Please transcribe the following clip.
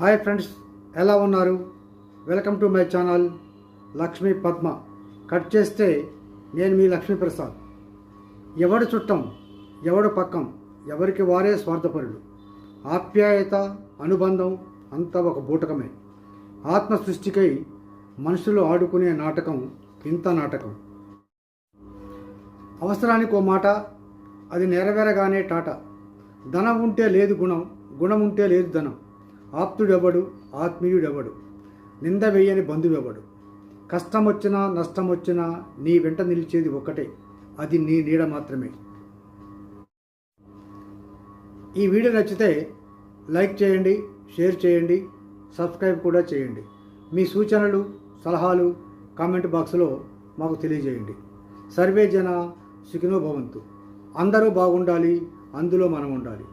Hi friends ఎలా ఉన్నారు? Welcome to my channel Lakshmi Padma. Cut చేస్తే నేను మీ లక్ష్మీప్రసాద్ ఎవడు చుట్టం ఎవడు పక్కం ఎవరికి వారే స్వార్థపరుడు ఆప్యాయత అనుబంధం అంతా ఒక బూటకమే. ఆత్మ సృష్టికై మనుషులు ఆడుకునే నాటకం ఇంత నాటకం. అవసరానికి ఓ మాట అది నెరవేరగానే టాట. ధనం ఉంటే లేదు గుణం గుణం ఉంటే లేదు ధనం. ఆప్తుడెవడు? ఆత్మీయుడెవడు? నింద వేయని బంధువెవడు? కష్టం వచ్చినా నష్టం వచ్చినా నీ వెంట నిలిచేది ఒక్కటే. అది నీ నీడ మాత్రమే. ఈ వీడియో నచ్చితే లైక్ చేయండి షేర్ చేయండి సబ్స్క్రైబ్ కూడా చేయండి. మీ సూచనలు సలహాలు కామెంట్ బాక్స్లో మాకు తెలియజేయండి. సర్వే జన సుఖినో భవంతు. అందరూ బాగుండాలి అందులో మనం ఉండాలి.